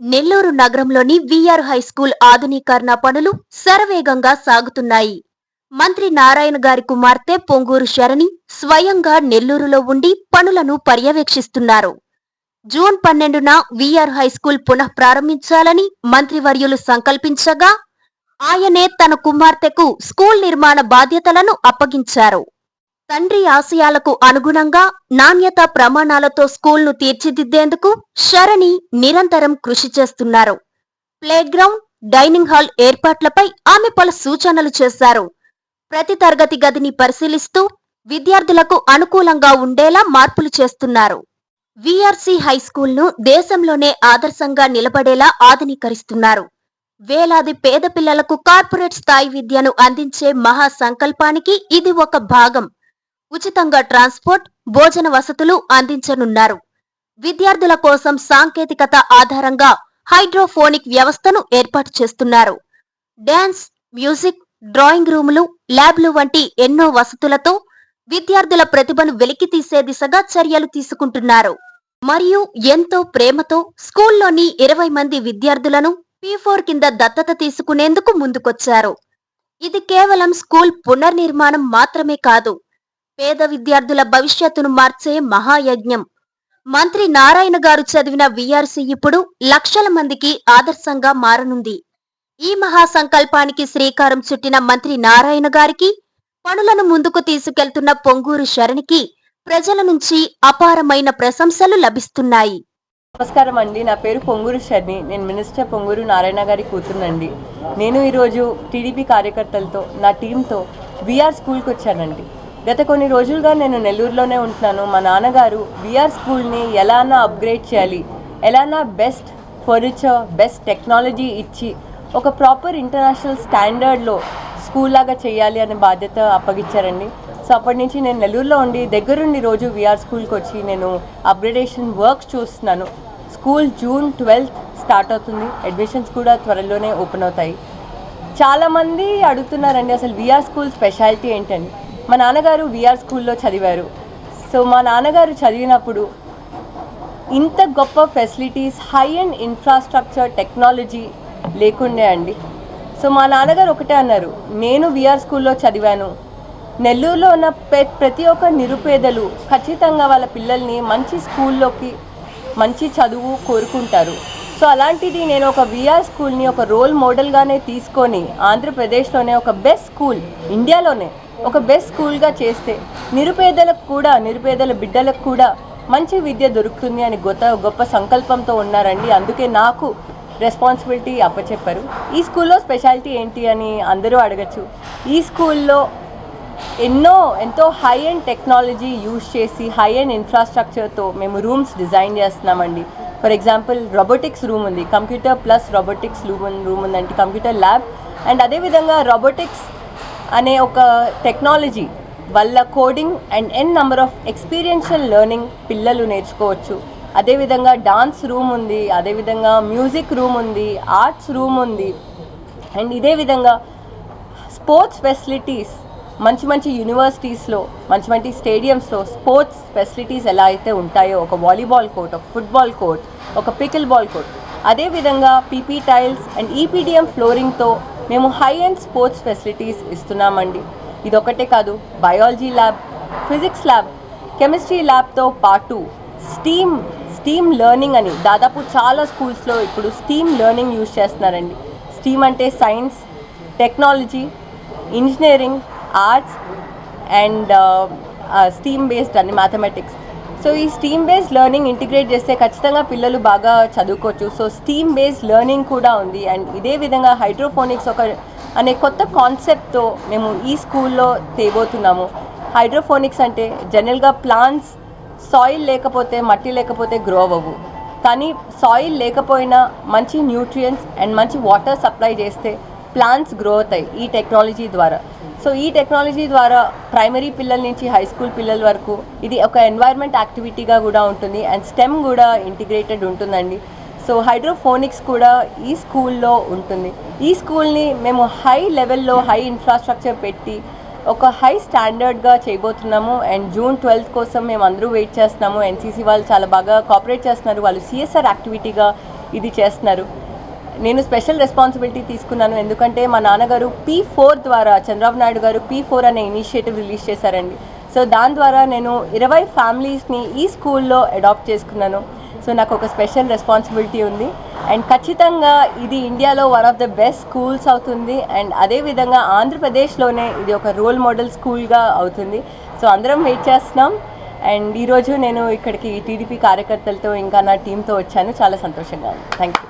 నెల్లూరు నగరంలోని VR high school ఆధునీకరణ పనులు శరవేగంగా సాగుతున్నాయి. మంత్రి నారాయణ గారి కుమార్తె పొంగూరు శరణి స్వయంగా నెల్లూరులో ఉండి పనులను పర్యవేక్షిస్తున్నారు. జూన్ పన్నెండున విఆర్ హై స్కూల్ పునః ప్రారంభించాలని మంత్రివర్యులు సంకల్పించగా ఆయనే తన కుమార్తెకు స్కూల్ నిర్మాణ బాధ్యతలను అప్పగించారు. తండ్రి ఆశయాలకు అనుగుణంగా నాణ్యత ప్రమాణాలతో స్కూల్ను తీర్చిదిద్దేందుకు శరణి నిరంతరం కృషి చేస్తున్నారు. ప్లేగ్రౌండ్ డైనింగ్ హాల్ ఏర్పాట్లపై ఆమె పలు సూచనలు చేశారు. ప్రతి తరగతి గదిని పరిశీలిస్తూ విద్యార్థులకు అనుకూలంగా ఉండేలా మార్పులు చేస్తున్నారు. విఆర్సి హై స్కూల్ను దేశంలోనే ఆదర్శంగా నిలబడేలా ఆధునీకరిస్తున్నారు. వేలాది పేద పిల్లలకు కార్పొరేట్ స్థాయి విద్యను అందించే మహా సంకల్పానికి ఇది ఒక భాగం. ఉచితంగా ట్రాన్స్పోర్ట్ భోజన వసతులు అందించనున్నారు. విద్యార్థుల కోసం సాంకేతికత ఆధారంగా హైడ్రోఫోనిక్ వ్యవస్థను ఏర్పాటు చేస్తున్నారు. డ్యాన్స్ మ్యూజిక్ డ్రాయింగ్ రూములు ల్యాబ్లు వంటి ఎన్నో వసతులతో విద్యార్థుల ప్రతిభను వెలికితీసే దిశగా చర్యలు తీసుకుంటున్నారు. మరియు ఎంతో ప్రేమతో స్కూల్లోని ఇరవై మంది విద్యార్థులను పీ ఫోర్ కింద దత్తత తీసుకునేందుకు ముందుకొచ్చారు. ఇది కేవలం స్కూల్ పునర్నిర్మాణం మాత్రమే కాదు పేద విద్యార్థుల భవిష్యత్తును మార్చే మహాయజ్ఞం. మంత్రి నారాయణ గారు చదివిన విఆర్సీ ఇప్పుడు లక్షల మందికి ఆదర్శంగా మారనుంది. ఈ మహా సంకల్పానికి శ్రీకారం చుట్టిన మంత్రి నారాయణ గారికి పనులను ముందుకు తీసుకెళ్తున్న పొంగూరు శరణికి ప్రజల నుంచి అపారమైన ప్రశంసలు లభిస్తున్నాయి. నమస్కారం అండి. నా పేరు పొంగూరు శర్ణి. నేను మినిస్టర్ పొంగూరు నారాయణ గారి కూతురునండి. నేను ఈరోజు టీడీపీ కార్యకర్తలతో నా టీంతో బీఆర్ స్కూల్కి వచ్చానండి. గత కొన్ని రోజులుగా నేను నెల్లూరులోనే ఉంటున్నాను. మా నాన్నగారు విఆర్ స్కూల్ని ఎలానా అప్గ్రేడ్ చేయాలి ఎలానా బెస్ట్ ఫర్నిచర్ బెస్ట్ టెక్నాలజీ ఇచ్చి ఒక ప్రాపర్ ఇంటర్నేషనల్ స్టాండర్డ్లో స్కూల్ లాగా చేయాలి అనే బాధ్యత అప్పగించారండి. సో అప్పటి నుంచి నేను నెల్లూరులో ఉండి దగ్గరుండి రోజు విఆర్ స్కూల్కి వచ్చి నేను అప్గ్రేడేషన్ వర్క్స్ చూస్తున్నాను. స్కూల్ జూన్ ట్వెల్త్ స్టార్ట్ అవుతుంది. అడ్మిషన్స్ కూడా త్వరలోనే ఓపెన్ అవుతాయి. చాలామంది అడుగుతున్నారండి అసలు విఆర్ స్కూల్ స్పెషాలిటీ ఏంటని. మా నాన్నగారు విఆర్ స్కూల్లో చదివారు. సో మా నాన్నగారు చదివినప్పుడు ఇంత గొప్ప facilities high end infrastructure technology లేకుండే అండి. సో మా నాన్నగారు ఒకటే అన్నారు నేను విఆర్ స్కూల్లో చదివాను. నెల్లూరులో ఉన్న ప్రతి ఒక్క నిరుపేదలు ఖచ్చితంగా వాళ్ళ పిల్లల్ని మంచి స్కూల్లోకి మంచి చదువు కోరుకుంటారు. సో అలాంటిది నేను ఒక విఆర్ స్కూల్ని ఒక రోల్ మోడల్గానే తీసుకొని ఆంధ్రప్రదేశ్లోనే ఒక బెస్ట్ స్కూల్ ఇండియాలోనే ఒక బెస్ట్ స్కూల్గా చేస్తే నిరుపేదలకు కూడా నిరుపేదల బిడ్డలకు కూడా మంచి విద్య దొరుకుతుంది అని గొప్ప గొప్ప సంకల్పంతో ఉన్నారండి. అందుకే నాకు రెస్పాన్సిబిలిటీ అప్పచెప్పారు. ఈ స్కూల్లో స్పెషాలిటీ ఏంటి అని అందరూ అడగచ్చు. ఈ స్కూల్లో ఎన్నో ఎంతో హై అండ్ టెక్నాలజీ యూజ్ చేసి హై అండ్ ఇన్ఫ్రాస్ట్రక్చర్తో మేము రూమ్స్ డిజైన్ చేస్తున్నామండి. ఫర్ ఎగ్జాంపుల్ రోబోటిక్స్ రూమ్ ఉంది. Computer plus robotics room room ఉందంటే కంప్యూటర్ ల్యాబ్ అండ్ అదేవిధంగా రోబోటిక్స్ అనే ఒక టెక్నాలజీ వల్ల coding and n number of experiential learning పిల్లలు నేర్చుకోవచ్చు. అదేవిధంగా డాన్స్ రూమ్ ఉంది. అదేవిధంగా మ్యూజిక్ రూమ్ ఉంది. ఆర్ట్స్ రూమ్ ఉంది. అండ్ ఇదే విధంగా స్పోర్ట్స్ ఫెసిలిటీస్ మంచి మంచి యూనివర్సిటీస్లో మంచి మంచి స్టేడియంస్లో స్పోర్ట్స్ ఫెసిలిటీస్ ఎలా అయితే ఉంటాయో ఒక వాలీబాల్ కోర్ట్ ఒక ఫుట్బాల్ కోర్ట్ ఒక పికిల్ బాల్ కోర్ట్ అదేవిధంగా పీపీ టైల్స్ అండ్ ఈపీడిఎం ఫ్లోరింగ్తో మేము హై అండ్ స్పోర్ట్స్ ఫెసిలిటీస్ ఇస్తున్నామండి. ఇదొకటే కాదు biology lab physics lab chemistry ల్యాబ్తో పాటు స్టీమ్ స్టీమ్ లెర్నింగ్ అని దాదాపు చాలా స్కూల్స్లో ఇప్పుడు స్టీమ్ లెర్నింగ్ యూజ్ చేస్తున్నారండి. స్టీమ్ అంటే science technology engineering arts and STEAM based అని మ్యాథమెటిక్స్ సో ఈ స్టీమ్ బేస్డ్ లెర్నింగ్ ఇంటిగ్రేట్ చేస్తే ఖచ్చితంగా పిల్లలు బాగా చదువుకోవచ్చు. సో స్టీమ్ బేస్డ్ లెర్నింగ్ కూడా ఉంది. అండ్ ఇదే విధంగా హైడ్రోఫోనిక్స్ ఒక అనే కొత్త కాన్సెప్ట్తో మేము ఈ స్కూల్లో తేబోతున్నాము. హైడ్రోఫోనిక్స్ అంటే జనరల్గా ప్లాంట్స్ సాయిల్ లేకపోతే మట్టి లేకపోతే గ్రో అవ్వవు కానీ సాయిల్ లేకపోయినా మంచి న్యూట్రియంట్స్ అండ్ మంచి వాటర్ సప్లై చేస్తే ప్లాంట్స్ గ్రో అవుతాయి ఈ టెక్నాలజీ ద్వారా. సో ఈ టెక్నాలజీ ద్వారా ప్రైమరీ పిల్లల నుంచి హై స్కూల్ పిల్లల వరకు ఇది ఒక ఎన్వైర్న్మెంట్ యాక్టివిటీగా కూడా ఉంటుంది అండ్ స్టెమ్ కూడా ఇంటిగ్రేటెడ్ ఉంటుందండి. సో హైడ్రోఫోనిక్స్ కూడా ఈ స్కూల్లో ఉంటుంది. ఈ స్కూల్ని మేము హై లెవెల్లో హై ఇన్ఫ్రాస్ట్రక్చర్ పెట్టి ఒక హై స్టాండర్డ్గా చేయబోతున్నాము అండ్ జూన్ ట్వెల్త్ కోసం మేము అందరూ వెయిట్ చేస్తున్నాము. ఎన్సీసీ వాళ్ళు చాలా బాగా కోఆపరేట్ చేస్తున్నారు. వాళ్ళు సిఎస్ఆర్ యాక్టివిటీగా ఇది చేస్తున్నారు. నేను స్పెషల్ రెస్పాన్సిబిలిటీ తీసుకున్నాను. ఎందుకంటే మా నాన్నగారు పీ ఫోర్ ద్వారా చంద్రబాబు నాయుడు గారు పీ ఫోర్ అనే ఇనిషియేటివ్ రిలీజ్ చేశారండి. సో దాని ద్వారా నేను ఇరవై ఫ్యామిలీస్ని ఈ స్కూల్లో అడాప్ట్ చేసుకున్నాను. సో నాకు ఒక స్పెషల్ రెస్పాన్సిబిలిటీ ఉంది. అండ్ ఖచ్చితంగా ఇది ఇండియాలో one of the best schools అవుతుంది. అండ్ అదేవిధంగా ఆంధ్రప్రదేశ్లోనే ఇది ఒక రోల్ మోడల్ స్కూల్గా అవుతుంది. సో అందరం వెయిట్ చేస్తున్నాం. అండ్ ఈరోజు నేను ఇక్కడికి టీడీపీ కార్యకర్తలతో ఇంకా నా టీంతో వచ్చాను. చాలా సంతోషంగా ఉంది. Thank you